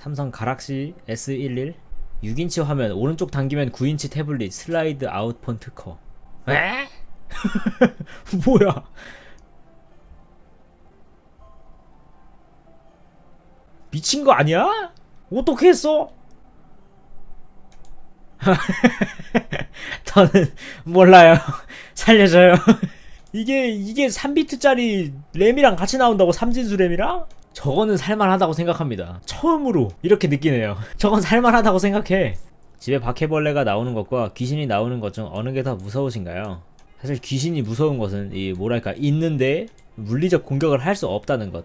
삼성 가락시 S11 6인치 화면 오른쪽 당기면 9인치 태블릿 슬라이드 아웃 폰 특허 에? 뭐야 미친 거 아니야? 어떻게 했어? 저는 몰라요. 살려줘요. 이게 이게 3비트짜리 램이랑 같이 나온다고 삼진수 램이랑? 저거는 살만하다고 생각합니다. 처음으로 이렇게 느끼네요. 저건 살만하다고 생각해. 집에 바퀴벌레가 나오는 것과 귀신이 나오는 것 중 어느 게 더 무서우신가요? 사실 귀신이 무서운 것은 이 뭐랄까 있는데 물리적 공격을 할 수 없다는 것.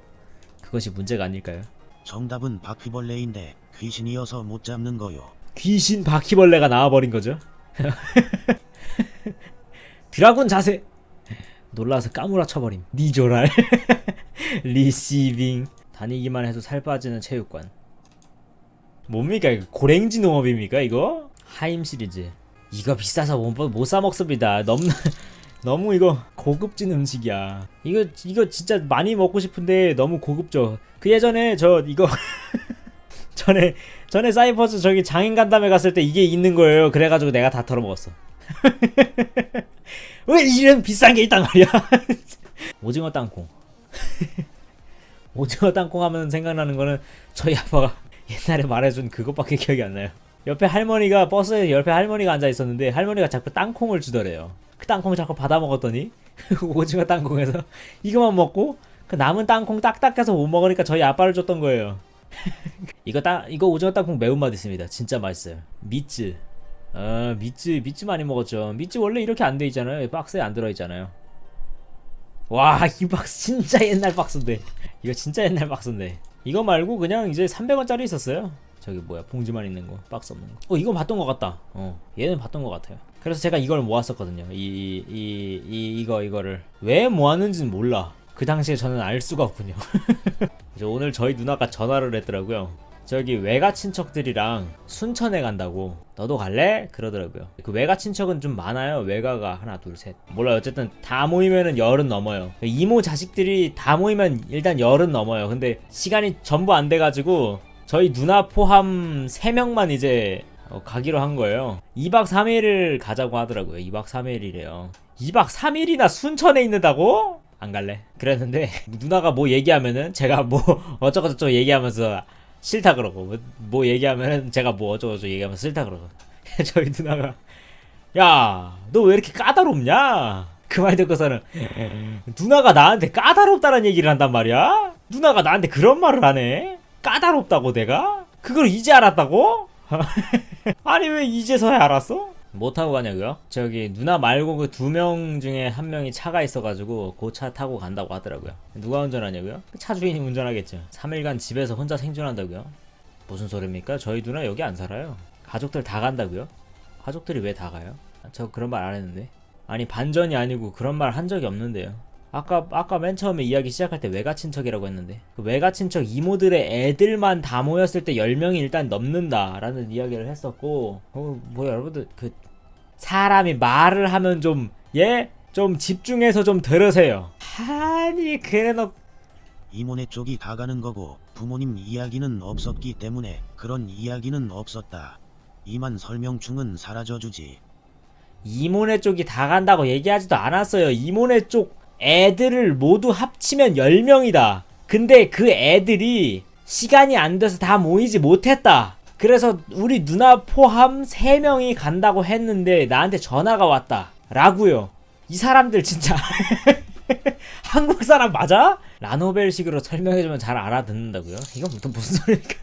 그것이 문제가 아닐까요? 정답은 바퀴벌레인데 귀신이어서 못 잡는 거요. 귀신 바퀴벌레가 나와버린 거죠. 드라군 자세. 놀라서 까무라쳐버림. 니조랄. 리시빙. 다니기만 해도 살 빠지는 체육관. 뭡니까 이거 고랭지 농업입니까 이거? 하임 시리즈. 이거 비싸서 못사 먹습니다. 너무 너무 이거 고급진 음식이야. 이거 이거 진짜 많이 먹고 싶은데 너무 고급져. 그 예전에 저 이거 전에 전에 사이퍼스 저기 장인 간담회 갔을 때 이게 있는 거예요. 그래가지고 내가 다 털어먹었어. 왜 이런 비싼 게 있단 말이야? 오징어 땅콩. 오징어 땅콩 하면 생각나는 거는 저희 아빠가 옛날에 말해준 그것밖에 기억이 안 나요. 옆에 할머니가 버스에 옆에 할머니가 앉아 있었는데 할머니가 자꾸 땅콩을 주더래요. 그 땅콩을 자꾸 받아 먹었더니 오징어 땅콩에서 이거만 먹고 그 남은 땅콩 딱딱해서 못 먹으니까 저희 아빠를 줬던 거예요. 이거 땅 이거 오징어 땅콩 매운맛 있습니다. 진짜 맛있어요. 미츠. 아 미츠 미츠 많이 먹었죠. 미츠 원래 이렇게 안 돼 있잖아요. 박스에 안 들어 있잖아요. 와 이 박스 진짜 옛날 박스인데 이거 진짜 옛날 박스인데 이거 말고 그냥 이제 300원짜리 있었어요. 저기 뭐야 봉지만 있는 거 박스 없는 거. 어 이건 봤던 것 같다. 어 얘는 봤던 것 같아요. 그래서 제가 이걸 모았었거든요. 이 이 이 이, 거 이거를 왜 모았는지는 몰라. 그 당시에 저는 알 수가 없군요. 오늘 저희 누나가 전화를 했더라고요. 저기 외가 친척들이랑 순천에 간다고 너도 갈래? 그러더라고요. 그 외가 친척은 좀 많아요. 외가가 하나 둘 셋. 몰라요. 어쨌든 다 모이면은 열은 넘어요. 이모 자식들이 다 모이면 일단 열은 넘어요. 근데 시간이 전부 안 돼가지고 저희 누나 포함 3명만 이제 어, 가기로 한 거예요. 2박 3일을 가자고 하더라고요. 2박 3일이래요. 2박 3일이나 순천에 있는다고? 안 갈래. 그랬는데 누나가 뭐 얘기하면은 제가 뭐 어쩌고저쩌고 얘기하면서 싫다 그러고 뭐, 뭐 얘기하면은 제가 뭐 어쩌고저쩌고 얘기하면서 싫다 그러고 저희 누나가 야 너 왜 이렇게 까다롭냐? 그 말 듣고서는 누나가 나한테 까다롭다는 얘기를 한단 말이야? 누나가 나한테 그런 말을 하네? 까다롭다고 내가? 그걸 이제 알았다고? 아니 왜 이제서야 알았어? 뭐 타고 가냐고요? 저기 누나 말고 그 두 명 중에 한 명이 차가 있어가지고 그 차 타고 간다고 하더라고요. 누가 운전하냐고요? 그차 주인이 운전하겠죠. 3일간 집에서 혼자 생존한다고요? 무슨 소리입니까? 저희 누나 여기 안 살아요. 가족들 다 간다고요? 가족들이 왜 다 가요? 저 그런 말 안 했는데. 아니 반전이 아니고 그런 말 한 적이 없는데요. 아까 아까 맨 처음에 이야기 시작할 때 외가 친척이라고 했는데 그 외가 친척 이모들의 애들만 다 모였을 때 10명이 일단 넘는다라는 이야기를 했었고 어, 뭐 여러분들 그 사람이 말을 하면 좀 예? 좀 집중해서 좀 들으세요. 아니 그래놓 이모네 쪽이 다 가는 거고 부모님 이야기는 없었기 때문에 그런 이야기는 없었다. 이만 설명충은 사라져주지. 이모네 쪽이 다 간다고 얘기하지도 않았어요. 이모네 쪽 애들을 모두 합치면 10명이다. 근데 그 애들이 시간이 안 돼서 다 모이지 못했다. 그래서 우리 누나 포함 3명이 간다고 했는데 나한테 전화가 왔다. 라고요. 이 사람들 진짜 한국 사람 맞아? 라노벨식으로 설명해주면 잘 알아듣는다고요? 이건 또 무슨 소리입니까?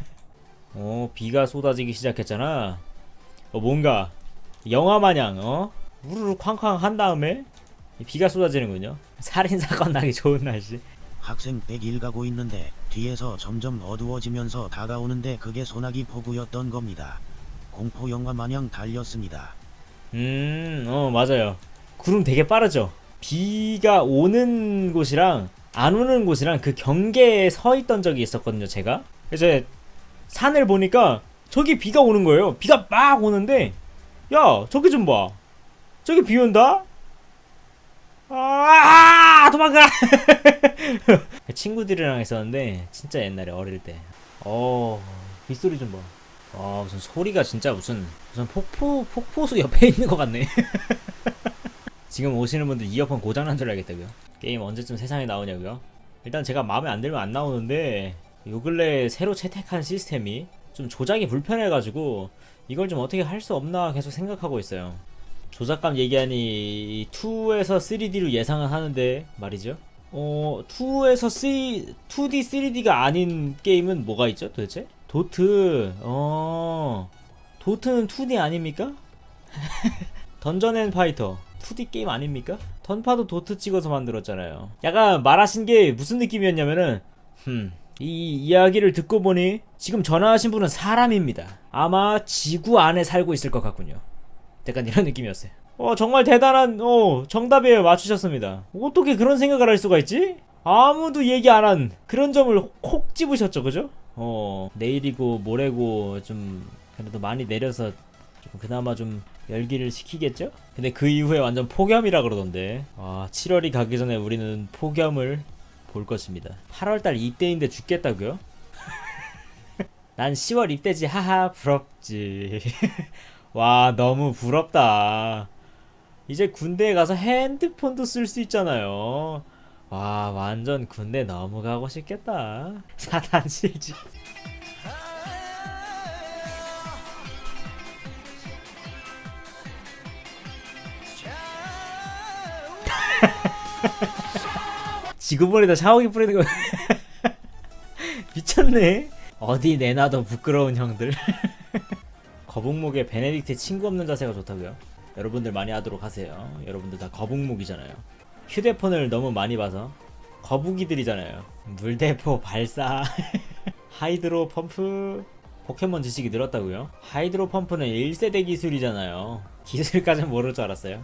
어 비가 쏟아지기 시작했잖아. 어 뭔가 영화 마냥 어 우르르 쾅쾅 한 다음에 비가 쏟아지는군요. 살인 사건 나기 좋은 날씨. 학생 100일 가고 있는데 뒤에서 점점 어두워지면서 다가오는데 그게 소나기 폭우였던 겁니다. 공포 영화 마냥 달렸습니다. 음, 어 맞아요. 구름 되게 빠르죠. 비가 오는 곳이랑 안 오는 곳이랑 그 경계에 서 있던 적이 있었거든요. 제가 이제 산을 보니까 저기 비가 오는 거예요. 비가 막 오는데 야 저기 좀 봐. 저기 비 온다. 아 도망가. 친구들이랑 있었는데 진짜 옛날에 어릴 때. 어 빗소리 좀 봐. 와 무슨 소리가 진짜 무슨 무슨 폭포 폭포수 옆에 있는 것 같네. 지금 오시는 분들 이어폰 고장난 줄 알겠다고요. 게임 언제쯤 세상에 나오냐고요? 일단 제가 마음에 안 들면 안 나오는데 요 근래 새로 채택한 시스템이 좀 조작이 불편해가지고 이걸 좀 어떻게 할 수 없나 계속 생각하고 있어요. 조작감 얘기하니 2에서 3D로 예상은 하는데 말이죠. 어 2에서 3 2D 3D가 아닌 게임은 뭐가 있죠 도대체? 도트 어 도트는 2D 아닙니까? 던전 앤 파이터 2D 게임 아닙니까? 던파도 도트 찍어서 만들었잖아요. 약간 말하신 게 무슨 느낌이었냐면은 흠. 이 이야기를 듣고 보니 지금 전화하신 분은 사람입니다. 아마 지구 안에 살고 있을 것 같군요. 약간 이런 느낌이었어요. 어 정말 대단한 어 정답이에요 맞추셨습니다. 어떻게 그런 생각을 할 수가 있지? 아무도 얘기 안 한 그런 점을 콕 집으셨죠, 그죠? 어 내일이고 모레고 좀 그래도 많이 내려서 좀 그나마 좀 열기를 식히겠죠? 근데 그 이후에 완전 폭염이라 그러던데. 아 7월이 가기 전에 우리는 폭염을 볼 것입니다. 8월달 입대인데 죽겠다고요? 난 10월 입대지 하하 부럽지. 와 너무 부럽다. 이제 군대에 가서 핸드폰도 쓸 수 있잖아요. 와 완전 군대 너무 가고 싶겠다. 사단 실지. 지구본에다 샤워기 뿌리는 거 미쳤네. 어디 내놔도 부끄러운 형들. 거북목에 베네딕트 친구 없는 자세가 좋다고요? 여러분들 많이 하도록 하세요. 여러분들 다 거북목이잖아요. 휴대폰을 너무 많이 봐서 거북이들이잖아요. 물대포 발사, 하이드로 펌프, 포켓몬 지식이 늘었다고요? 하이드로 펌프는 1세대 기술이잖아요. 기술까지는 모를 줄 알았어요.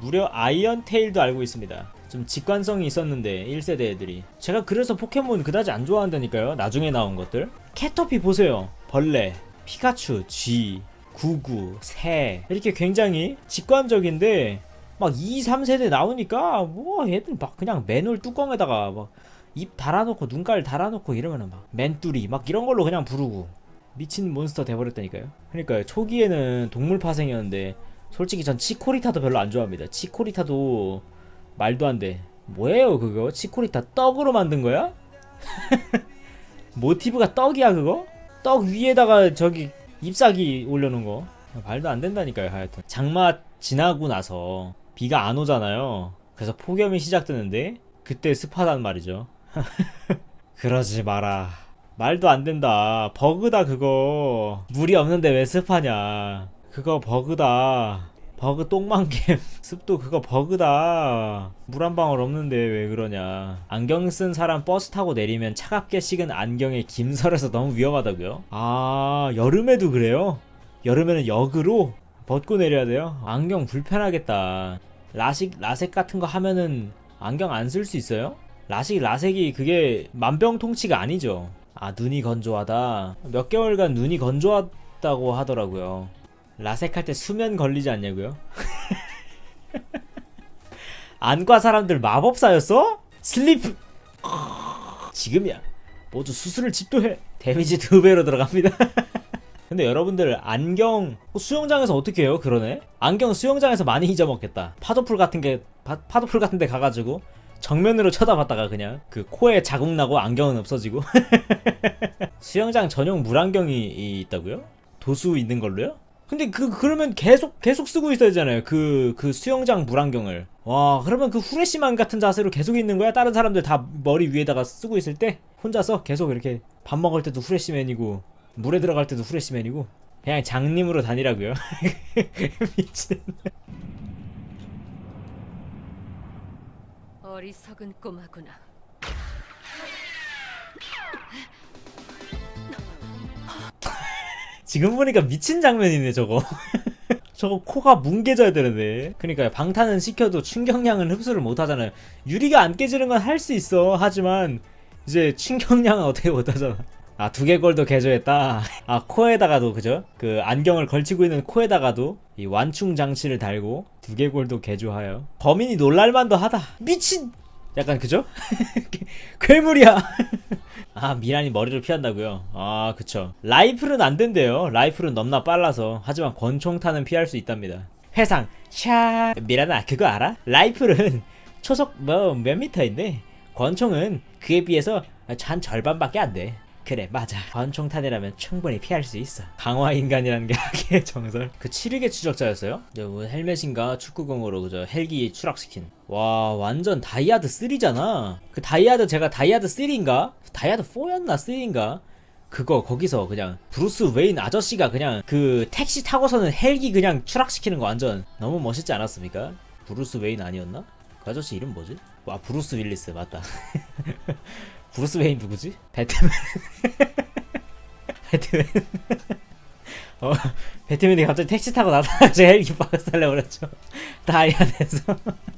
무려 아이언 테일도 알고 있습니다. 좀 직관성이 있었는데 1세대 애들이 제가 그래서 포켓몬 그다지 안 좋아한다니까요. 나중에 나온 것들. 캐터피 보세요. 벌레, 피카츄, 쥐, 구구, 새 이렇게 굉장히 직관적인데 막 2, 3세대 나오니까 뭐 얘들 막 그냥 맨홀 뚜껑에다가 막 입 달아놓고 눈깔 달아놓고 이러면은 막 맨뚜리 막 이런 걸로 그냥 부르고 미친 몬스터 돼버렸다니까요. 그러니까 초기에는 동물 파생이었는데 솔직히 전 치코리타도 별로 안 좋아합니다. 치코리타도 말도 안 돼. 뭐예요 그거? 치코리타 떡으로 만든 거야? 모티브가 떡이야 그거? 떡 위에다가 저기 잎사귀 올려놓은 거. 말도 안 된다니까요 하여튼. 장마 지나고 나서 비가 안 오잖아요. 그래서 폭염이 시작되는데 그때 습하단 말이죠. 그러지 마라. 말도 안 된다. 버그다 그거. 물이 없는데 왜 습하냐. 그거 버그다 버그 똥망겜. 습도 그거 버그다. 물 한 방울 없는데 왜 그러냐. 안경 쓴 사람 버스 타고 내리면 차갑게 식은 안경에 김설에서 너무 위험하다고요? 아 여름에도 그래요? 여름에는 역으로 벗고 내려야 돼요? 안경 불편하겠다. 라식 라섹 같은 거 하면은 안경 안 쓸 수 있어요? 라식 라섹이 그게 만병통치가 아니죠. 아 눈이 건조하다. 몇 개월간 눈이 건조하다고 하더라고요 라섹 할 때 수면 걸리지 않냐고요? 안과 사람들 마법사였어? 슬리프 지금이야 모두 수술을 집도해 데미지 두 배로 들어갑니다 근데 여러분들 안경 수영장에서 어떻게 해요 그러네 안경 수영장에서 많이 잊어먹겠다 파도풀 같은 게 파, 파도풀 같은 데 가가지고 정면으로 쳐다봤다가 그냥 그 코에 자국 나고 안경은 없어지고 수영장 전용 물안경이 있다고요? 도수 있는 걸로요? 근데 그 그러면 계속 계속 쓰고 있어야 되잖아요. 그그 수영장 물안경을. 와, 그러면 그 후레쉬만 같은 자세로 계속 있는 거야? 다른 사람들 다 머리 위에다가 쓰고 있을 때 혼자서 계속 이렇게 밥 먹을 때도 후레쉬맨이고 물에 들어갈 때도 후레쉬맨이고 그냥 장님으로 다니라고요. 미친. 어리석은 꼬마구나. 지금 보니까 미친 장면이네 저거. 저거 코가 뭉개져야 되는데. 그러니까요. 방탄은 시켜도 충격량은 흡수를 못 하잖아요. 유리가 안 깨지는 건 할 수 있어. 하지만 이제 충격량은 어떻게 못 하잖아. 아, 두개골도 개조했다. 아, 코에다가도 그죠? 그 안경을 걸치고 있는 코에다가도 이 완충 장치를 달고 두개골도 개조하여 범인이 놀랄만도 하다. 미친 약간 그죠? 괴물이야. 아 미란이 머리를 피한다고요? 아 그쵸. 라이플은 안 된대요. 라이플은 넘나 빨라서. 하지만 권총탄은 피할 수 있답니다. 회상 샤. 미란아 그거 알아? 라이플은 초속 뭐 몇 미터인데? 권총은 그에 비해서 한 절반밖에 안돼 그래 맞아 권총탄이라면 충분히 피할 수 있어 강화 인간이라는 게 하기의 정설 그 7위계 추적자였어요? 뭐 헬멧인가 축구공으로 그저 헬기 추락시킨 와 완전 다이아드 3잖아 그 다이아드 제가 다이아드 3인가? 다이아드 4였나 3인가? 그거 거기서 그냥 브루스 웨인 아저씨가 그냥 그 택시 타고서는 헬기 그냥 추락시키는 거 완전 너무 멋있지 않았습니까? 브루스 웨인 아니었나? 그 아저씨 이름 뭐지? 와 브루스 윌리스 맞다 브루스 웨인 누구지? 배트맨. 배트맨. 어 배트맨이 갑자기 택시 타고 나타나서 헬기 박살내 버렸죠. 다이아드에서